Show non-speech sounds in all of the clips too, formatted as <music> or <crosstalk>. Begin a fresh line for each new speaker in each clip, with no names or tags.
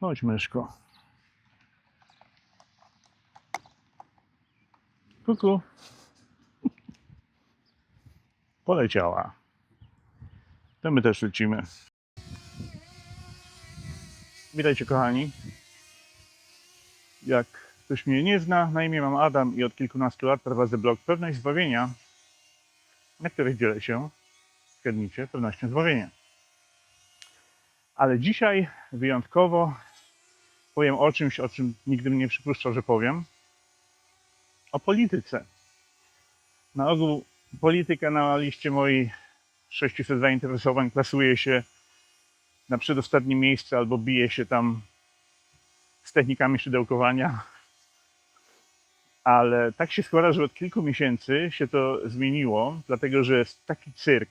Chodź, myszko. Kuku. Poleciała. To my też lecimy. Witajcie, kochani. Jak ktoś mnie nie zna, na imię mam Adam i od kilkunastu lat prowadzę blog Pewność Zbawienia, na których dzielę się, zgadnijcie, pewnością zbawienia. Ale dzisiaj wyjątkowo powiem o czymś, o czym nigdy bym nie przypuszczał, że powiem. O polityce. Na ogół polityka na liście moich 600 zainteresowań klasuje się na przedostatnie miejsce albo bije się tam z technikami szydełkowania. Ale tak się składa, że od kilku miesięcy się to zmieniło, dlatego że jest taki cyrk.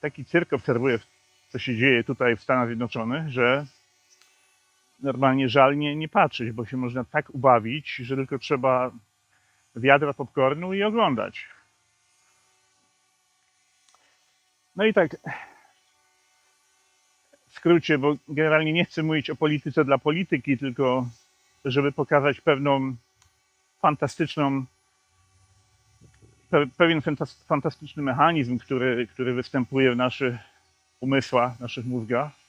Taki cyrk obserwuję, co się dzieje tutaj w Stanach Zjednoczonych, że normalnie żal nie, nie patrzeć, bo się można tak ubawić, że tylko trzeba wiadra popcornu i oglądać. No i tak w skrócie, bo generalnie nie chcę mówić o polityce dla polityki, tylko żeby pokazać pewną fantastyczną, pe- pewien fantas- fantastyczny mechanizm, który, który występuje w naszych umysłach, w naszych mózgach.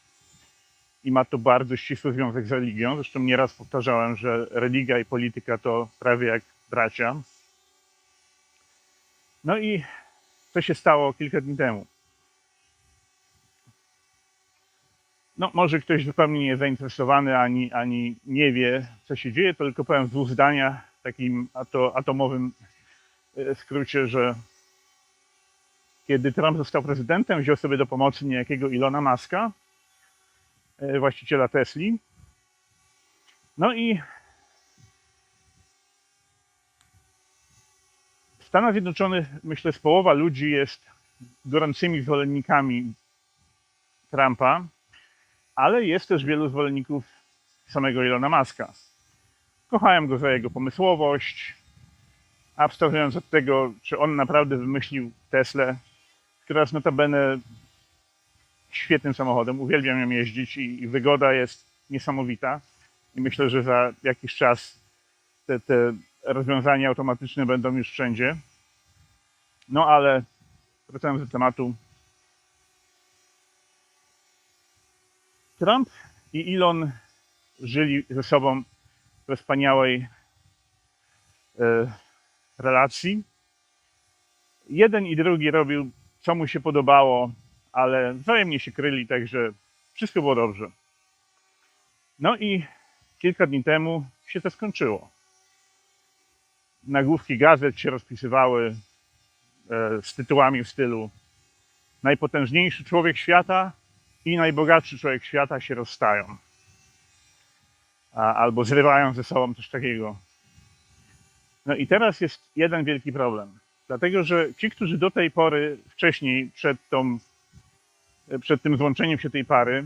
I ma to bardzo ścisły związek z religią. Zresztą nieraz powtarzałem, że religia i polityka to prawie jak bracia. No i co się stało kilka dni temu? No, może ktoś zupełnie nie zainteresowany ani, ani nie wie, co się dzieje, to tylko powiem w dwóch zdaniach, takim ato, atomowym e, skrócie, że kiedy Trump został prezydentem, wziął sobie do pomocy niejakiego Ilona Maska, właściciela Tesli. No i w Stanach Zjednoczonych, myślę, z połowa ludzi jest gorącymi zwolennikami Trumpa, ale jest też wielu zwolenników samego Ilona Maska. Kochałem go za jego pomysłowość, abstrahując od tego, czy on naprawdę wymyślił Teslę, która jest notabene świetnym samochodem. Uwielbiam ją jeździć i, i wygoda jest niesamowita. I myślę, że za jakiś czas te, te rozwiązania automatyczne będą już wszędzie. No ale wracając do tematu. Trump i Elon żyli ze sobą we wspaniałej e, relacji. Jeden i drugi robił, co mu się podobało, ale wzajemnie się kryli, także wszystko było dobrze. No i kilka dni temu się to skończyło. Nagłówki gazet się rozpisywały e, z tytułami w stylu Najpotężniejszy człowiek świata i najbogatszy człowiek świata się rozstają. Albo zrywają ze sobą coś takiego. No i teraz jest jeden wielki problem. Dlatego, że ci, którzy do tej pory, wcześniej, przed, tą, przed tym złączeniem się tej pary,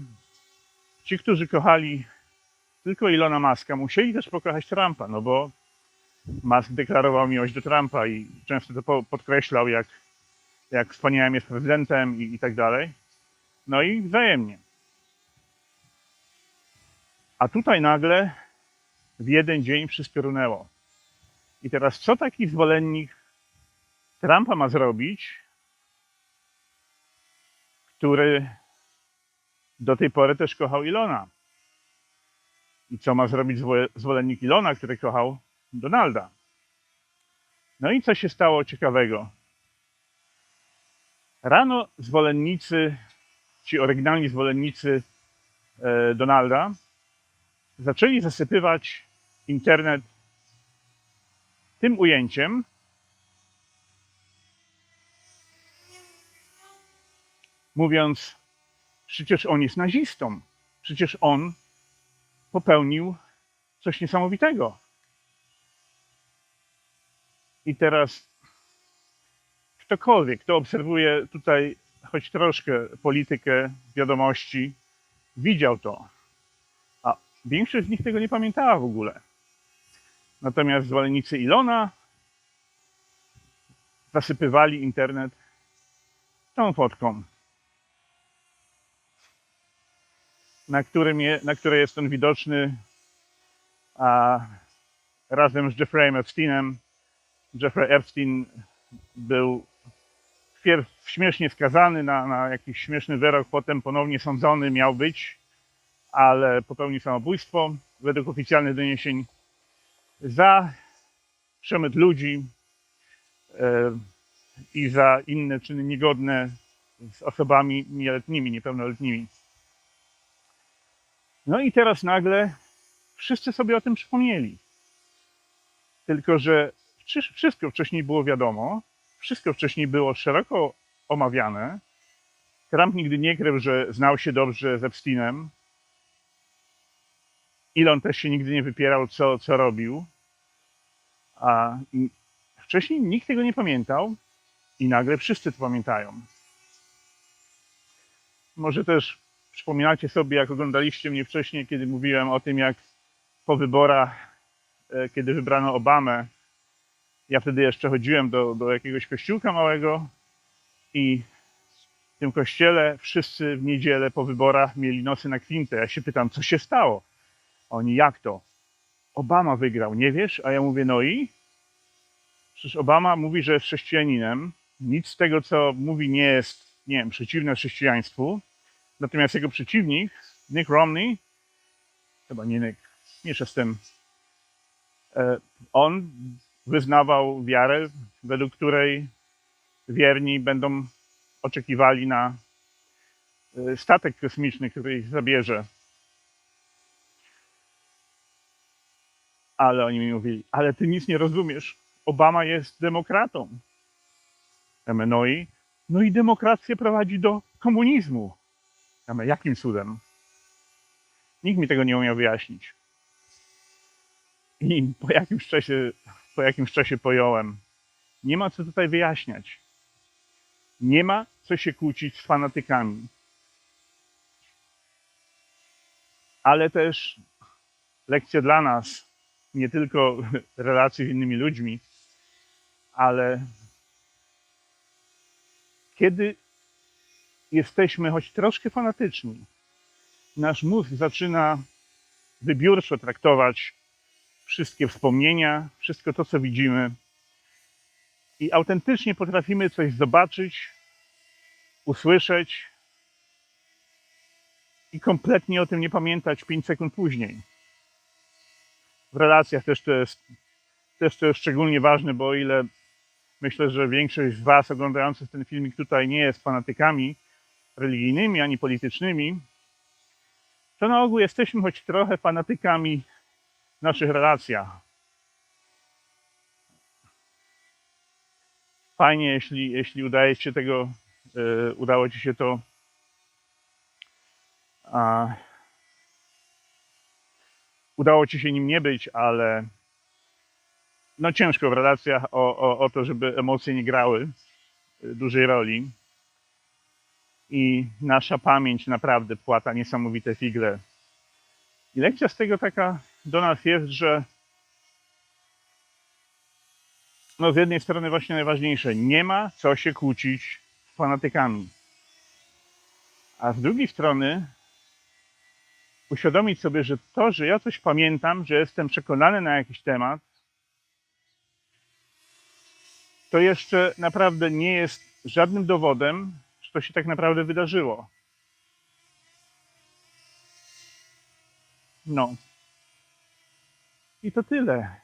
ci, którzy kochali tylko Ilona Maska, musieli też pokochać Trumpa, no bo Musk deklarował miłość do Trumpa i często to po- podkreślał, jak, jak wspaniałym jest prezydentem i, i tak dalej. No i wzajemnie. A tutaj nagle w jeden dzień wszystko runęło. I teraz co taki zwolennik Trumpa ma zrobić, który do tej pory też kochał Ilona? I co ma zrobić zwo- zwolennik Ilona, który kochał Donalda? No i co się stało ciekawego? Rano zwolennicy, ci oryginalni zwolennicy e, Donalda, zaczęli zasypywać internet tym ujęciem, mówiąc, przecież on jest nazistą, przecież on popełnił coś niesamowitego. I teraz ktokolwiek, kto obserwuje tutaj choć troszkę politykę wiadomości, widział to. A większość z nich tego nie pamiętała w ogóle. Natomiast zwolennicy Ilona zasypywali internet tą fotką. Na, którym je, na której jest on widoczny a, razem z Jeffreyem Epsteinem. Jeffrey Epstein był wpierw śmiesznie skazany na, na jakiś śmieszny wyrok, potem ponownie sądzony miał być, ale popełnił samobójstwo według oficjalnych doniesień za przemyt ludzi e, i za inne czyny niegodne z osobami nieletnimi, niepełnoletnimi. No i teraz nagle wszyscy sobie o tym przypomnieli. Tylko, że wszy- wszystko wcześniej było wiadomo, wszystko wcześniej było szeroko omawiane. Trump nigdy nie krył, że znał się dobrze z Epsteinem. Elon też się nigdy nie wypierał, co, co robił. A wcześniej nikt tego nie pamiętał i nagle wszyscy to pamiętają. Może też przypominacie sobie, jak oglądaliście mnie wcześniej, kiedy mówiłem o tym, jak po wyborach, e, kiedy wybrano Obamę, ja wtedy jeszcze chodziłem do, do jakiegoś kościółka małego i w tym kościele wszyscy w niedzielę po wyborach mieli nosy na kwintę. Ja się pytam, co się stało? Oni, jak to? Obama wygrał, nie wiesz? A ja mówię, no i? Przecież Obama mówi, że jest chrześcijaninem. Nic z tego, co mówi, nie jest, nie wiem, przeciwne chrześcijaństwu. Natomiast jego przeciwnik, Nick Romney, chyba nie Nick, mniejsza z tym, e, on wyznawał wiarę, według której wierni będą oczekiwali na e, statek kosmiczny, który ich zabierze. Ale oni mi mówili, ale ty nic nie rozumiesz. Obama jest demokratą. Mówię, no i, i demokracja prowadzi do komunizmu. Mówię, jakim cudem? Nikt mi tego nie umiał wyjaśnić. I po jakimś czasie, po jakimś czasie pojąłem, nie ma co tutaj wyjaśniać. Nie ma co się kłócić z fanatykami. Ale też lekcja dla nas, nie tylko <laughs> relacji z innymi ludźmi, ale kiedy jesteśmy choć troszkę fanatyczni, nasz mózg zaczyna wybiórczo traktować wszystkie wspomnienia, wszystko to, co widzimy, i autentycznie potrafimy coś zobaczyć, usłyszeć i kompletnie o tym nie pamiętać 5 sekund później. W relacjach też to jest, też to jest szczególnie ważne, bo o ile myślę, że większość z Was oglądających ten filmik tutaj nie jest fanatykami religijnymi ani politycznymi, to na ogół jesteśmy choć trochę fanatykami w naszych relacjach. Fajnie, jeśli, jeśli udaje ci się tego, e, udało Ci się to a, udało Ci się nim nie być, ale no ciężko w relacjach o, o, o to, żeby emocje nie grały e, dużej roli. I nasza pamięć naprawdę płata niesamowite figle. I lekcja z tego taka do nas jest, że no z jednej strony właśnie najważniejsze, nie ma co się kłócić z fanatykami. A z drugiej strony uświadomić sobie, że to, że ja coś pamiętam, że jestem przekonany na jakiś temat, to jeszcze naprawdę nie jest żadnym dowodem, to się tak naprawdę wydarzyło. No. I to tyle.